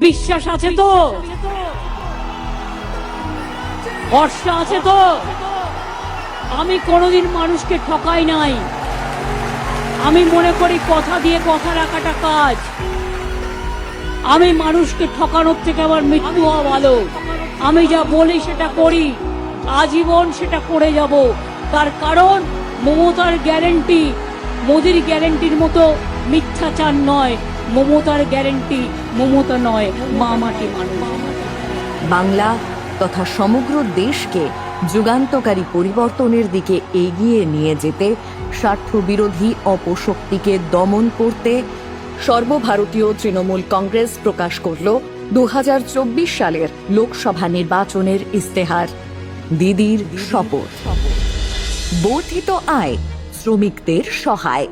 বিশ্বাস আছে তো? ভরসা আছে তো? আমি কোনোদিন মানুষকে ঠকাই নাই। আমি মনে করি কথা দিয়ে কথা রাখাটা কাজ। আমি মানুষকে ঠকানোর থেকে আমার মৃত্যু হওয়া ভালো। আমি যা বলি সেটা করি, আজীবন সেটা করে যাব। তার কারণ, মমতার গ্যারেন্টি, মোদির গ্যারেন্টির মতো মিথ্যাচার নয়। মমতার গ্যারেন্টি, মমতা নয় মা মাটি বাংলা তথা সমগ্র দেশকে যুগান্তকারী পরিবর্তনের দিকে এগিয়ে নিয়ে যেতে স্বার্থবিরোধী অপশক্তিকে দমন করতে সর্বভারতীয় তৃণমূল কংগ্রেস প্রকাশ করল দু হাজার চব্বিশ সালের লোকসভা নির্বাচনের ইস্তেহার দিদির শপথ। বর্ধিত আয় শ্রমিকদের সহায়।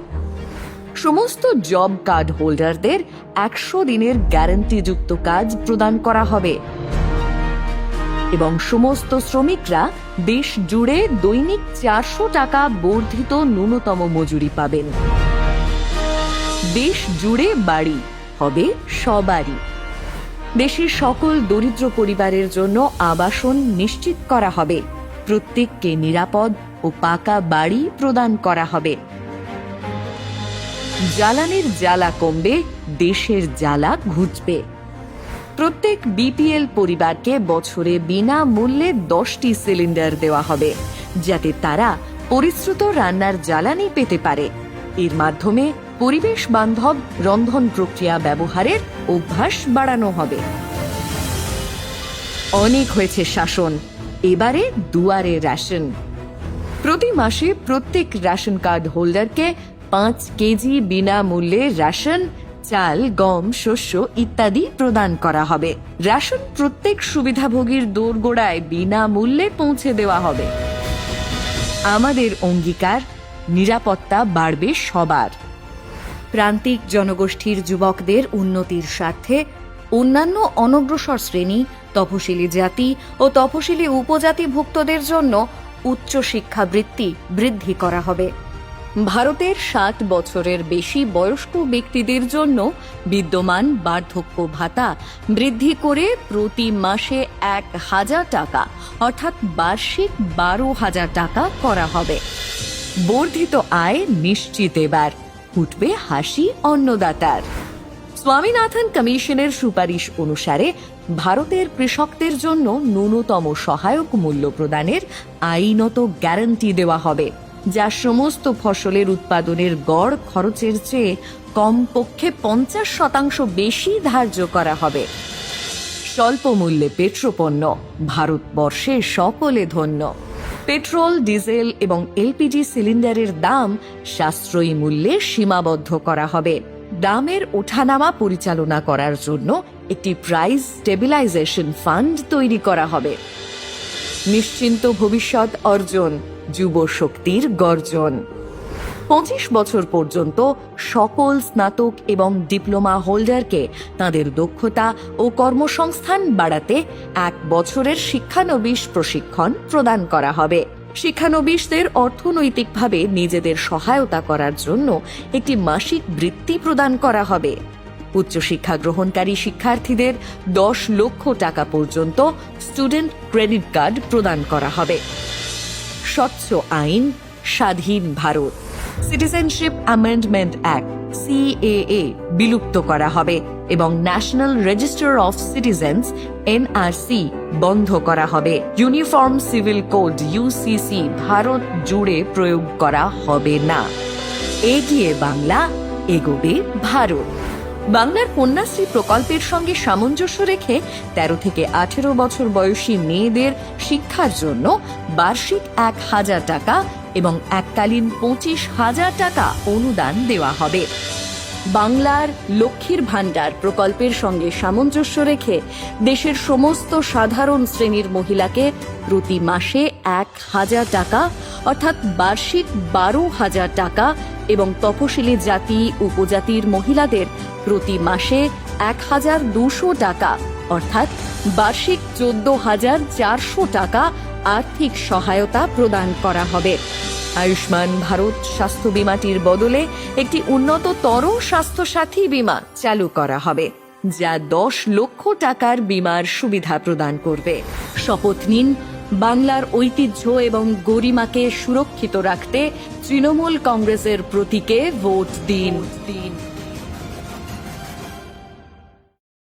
সমস্ত জব কার্ড হোল্ডারদের একশো দিনের গ্যারান্টিযুক্ত কাজ প্রদান করা হবে। এবং সমস্ত শ্রমিকরা দেশ জুড়ে দৈনিক চারশো টাকা বর্ধিত ন্যূনতম মজুরি পাবেন। দেশ জুড়ে বাড়ি হবে সবারই। দেশের সকল দরিদ্র পরিবারের জন্য আবাসন নিশ্চিত করা হবে। প্রত্যেককে নিরাপদ ও পাকা বাড়ি প্রদান করা হবে। জ্বালানির জ্বালা কমবে, দেশের জ্বালা ঘুচবে। প্রত্যেক বিপিএল পরিবারকে বছরে বিনা মূল্যে দশটি সিলিন্ডার দেওয়া হবে, যাতে তারা পরিশ্রুত রান্নার জ্বালানি পেতে পারে। এর মাধ্যমে পরিবেশ বান্ধব রন্ধন প্রক্রিয়া ব্যবহারের অভ্যাস বাড়ানো হবে। অনেক হয়েছে শাসন, এবারে দুয়ারে রেশন। প্রতি মাসে প্রত্যেক রেশন কার্ড হোল্ডারকে পাঁচ কেজি বিনামূল্যে রেশন, চাল, গম, শস্য ইত্যাদি প্রদান করা হবে। রেশন প্রত্যেক সুবিধাভোগীর দোরগোড়ায় বিনামূল্যে পৌঁছে দেওয়া হবে। আমাদের অঙ্গীকার, নিরাপত্তা বাড়বে সবার। প্রান্তিক জনগোষ্ঠীর যুবকদের উন্নতির স্বার্থে অন্যান্য অনগ্রসর শ্রেণি, তফসিলি জাতি ও তফসিলি উপজাতিভুক্তদের জন্য উচ্চ শিক্ষাবৃত্তি বৃদ্ধি করা হবে। ভারতের ষাট বছরের বেশি বয়স্ক ব্যক্তিদের জন্য বিদ্যমান বার্ধক্য ভাতা বৃদ্ধি করে প্রতি মাসে এক হাজার টাকা, অর্থাৎ বার্ষিক বারো হাজার টাকা করা হবে। বর্ধিত আয় নিশ্চিত এবার উঠবে হাসি অন্নদাতার। স্বামীনাথন কমিশনের সুপারিশ অনুসারে ভারতের কৃষকদের জন্য ন্যূনতম সহায়ক মূল্য প্রদানের আইনত গ্যারান্টি দেওয়া হবে। যা সমস্ত ফসলের উৎপাদনের গড় খরচের চেয়ে কমপক্ষে পঞ্চাশ শতাংশ বেশি ধার্য করা হবে। স্বল্প মূল্যে পেট্রোপণ্য, ভারতবর্ষে সকলে ধন্য। পেট্রোল, ডিজেল এবং এলপিজি সিলিন্ডারের দাম সাশ্রয়ী মূল্যে সীমাবদ্ধ করা হবে। দামের ওঠানামা পরিচালনা করার জন্য একটি প্রাইস স্টেবিলাইজেশন ফান্ড তৈরি করা হবে। নিশ্চিন্ত ভবিষ্যৎ অর্জন। যুব শক্তির গর্জন। পঁচিশ বছর পর্যন্ত সকল স্নাতক এবং ডিপ্লোমা হোল্ডারকে তাদের দক্ষতা ও কর্মসংস্থান বাড়াতে এক বছরের শিক্ষানবিশ প্রশিক্ষণ প্রদান করা হবে। শিক্ষানবিশদের অর্থনৈতিকভাবে নিজেদের সহায়তা করার জন্য একটি মাসিক বৃত্তি প্রদান করা হবে। উচ্চশিক্ষা গ্রহণকারী শিক্ষার্থীদের দশ লক্ষ টাকা পর্যন্ত স্টুডেন্ট ক্রেডিট কার্ড প্রদান করা হবে। স্বচ্ছ আইন, স্বাধীন Bharat. Citizenship amendment act, CAA, বিলুপ্ত করা হবে এবং national register of citizens, NRC, বন্ধ করা হবে। Uniform civil code UCC Bharat জুড়ে প্রয়োগ করা হবে না। এগিয়ে বাংলা, এগোবে ভারত। বাংলার কন্যাশ্রী প্রকল্পের সঙ্গে সামঞ্জস্য রেখে তেরো থেকে আঠেরো বছর বয়সী মেয়েদের শিক্ষার জন্য বার্ষিক এক হাজার টাকা এবং এককালীন পঁচিশ হাজার টাকা অনুদান দেওয়া হবে। বাংলার লক্ষ্মীর ভাণ্ডার প্রকল্পের সঙ্গে সামঞ্জস্য রেখে দেশের সমস্ত সাধারণ শ্রেণির মহিলাকে প্রতি মাসে এক হাজার টাকা, অর্থাৎ বার্ষিক বারো হাজার টাকা এবং তপশিলি জাতি, উপজাতির মহিলাদের প্রতি মাসে এক হাজার দুশো টাকা, অর্থাৎ বার্ষিক চোদ্দ হাজার চারশো টাকা আর্থিক সহায়তা প্রদান করা হবে। আয়ুষ্মান ভারত স্বাস্থ্য বিমাটির বদলে একটি উন্নততর স্বাস্থ্যসাথী বিমা চালু করা হবে, যা দশ লক্ষ টাকার বিমার সুবিধা প্রদান করবে। শপথ নিন বাংলার ঐতিহ্য এবং গরিমাকে সুরক্ষিত রাখতে তৃণমূল কংগ্রেসের প্রতীকে ভোট দিন। দিন